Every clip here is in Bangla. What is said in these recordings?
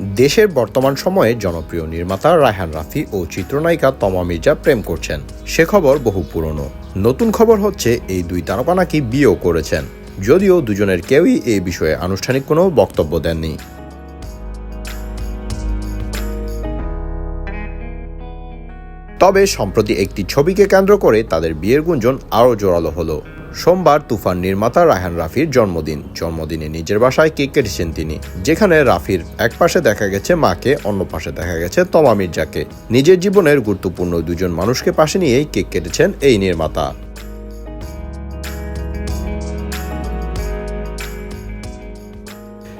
দেশের বর্তমান সময়ে জনপ্রিয় নির্মাতা রায়হান রাফি ও চিত্রনায়িকা তমা মির্জা প্রেম করছেন। সে খবর বহু পুরনো। নতুন খবর হচ্ছে এই দুই তারকা নাকি বিয়েও করেছেন। যদিও দুজনের কেউই এই বিষয়ে আনুষ্ঠানিক কোনো বক্তব্য দেননি। তবে সম্প্রতি একটি ছবিকে কেন্দ্র করে তাদের বিয়ের গুঞ্জন আরও জোরালো হলো। সোমবার তুফান নির্মাতা রায়হান রাফির জন্মদিন। জন্মদিনে নিজের বাসায় কেক কেটেছেন তিনি। যেখানে রাফির এক পাশে দেখা গেছে মাকে, অন্য পাশে দেখা গেছে তমা মির্জাকে। নিজের জীবনের গুরুত্বপূর্ণ দুজন মানুষকে পাশে নিয়েই কেক কেটেছেন এই নির্মাতা।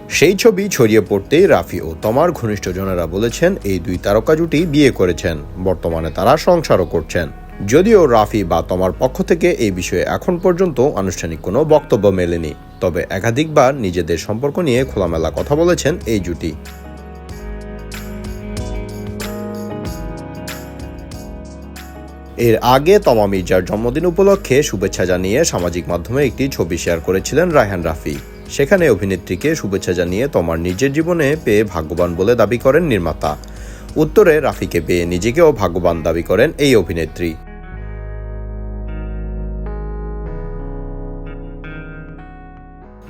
সেই ছবি ছড়িয়ে পড়তেই রাফি ও তমার ঘনিষ্ঠজনেরা বলেছেন, এই দুই তারকা জুটি বিয়ে করেছেন। বর্তমানে তারা সংসারও করছেন। যদিও রাফি বা তোমার পক্ষ থেকে এই বিষয়ে এখন পর্যন্ত আনুষ্ঠানিক কোনো বক্তব্য মেলেনি, তবে একাধিকবার নিজেদের সম্পর্ক নিয়ে খোলামেলা কথা বলেছেন এই জুটি। এর আগে তমা মির্জার জন্মদিন উপলক্ষে শুভেচ্ছা জানিয়ে সামাজিক মাধ্যমে একটি ছবি শেয়ার করেছিলেন রায়হান রাফি। সেখানে অভিনেত্রীকে শুভেচ্ছা জানিয়ে তমার নিজের জীবনে পেয়ে ভাগ্যবান বলে দাবি করেন নির্মাতা। উত্তরে রাফিকে পেয়ে নিজেকেও ভাগ্যবান দাবি করেন এই অভিনেত্রী।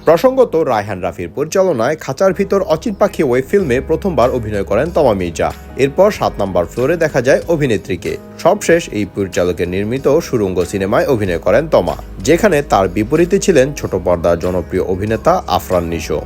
প্রসঙ্গত, রায়হান রাফির পরিচালনায় খাঁচার ভিতর অচিন পাখি ওই ফিল্মে প্রথমবার অভিনয় করেন তমা মির্জা। এরপর সাত নম্বর ফ্লোরে দেখা যায় অভিনেত্রীকে। সবশেষ এই পরিচালকের নির্মিত সুরঙ্গ সিনেমায় অভিনয় করেন তমা যেখানে তার বিপরীতে ছিলেন ছোট পর্দার জনপ্রিয় অভিনেতা আফরান নিশো।